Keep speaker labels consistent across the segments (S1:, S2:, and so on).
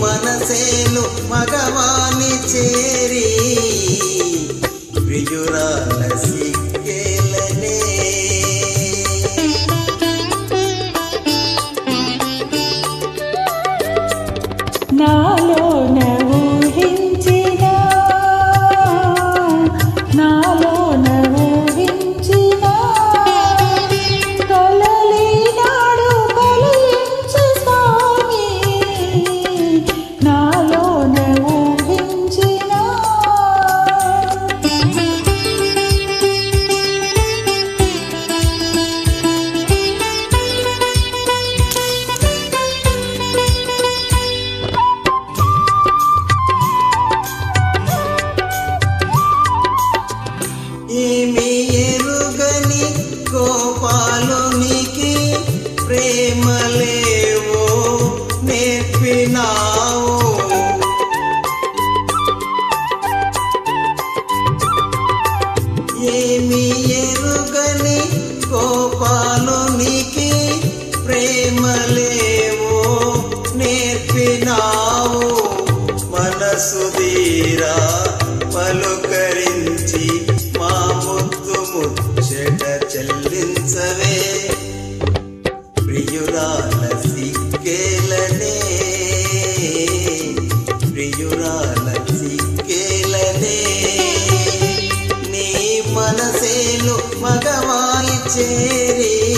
S1: మనసేలు మగవాణి చేరి విజురాలసి తీర్చవే ప్రియురాల సిక్కేలనే. ప్రియురాల సిక్కేలనే. నీ మనసేను మగవాలి చేరే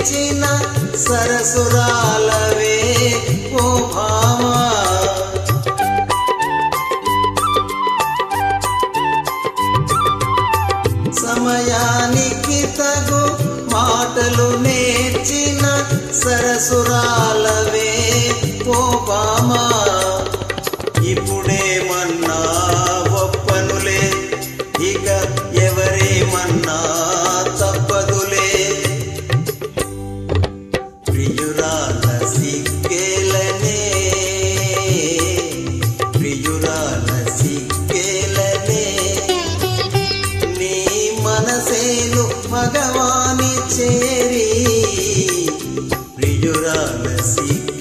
S1: నిలిచిన సరసురాలవే ఓ భామా సమయానికి తగు మాటలు నేర్చిన సరసురాలవే ఓ భామా ప్రియురాల సిక్కేలనే ప్రియురాల సిక్కేలనే నీ మనసేలు భగవాని చేరి ప్రియురాల
S2: సిక్కే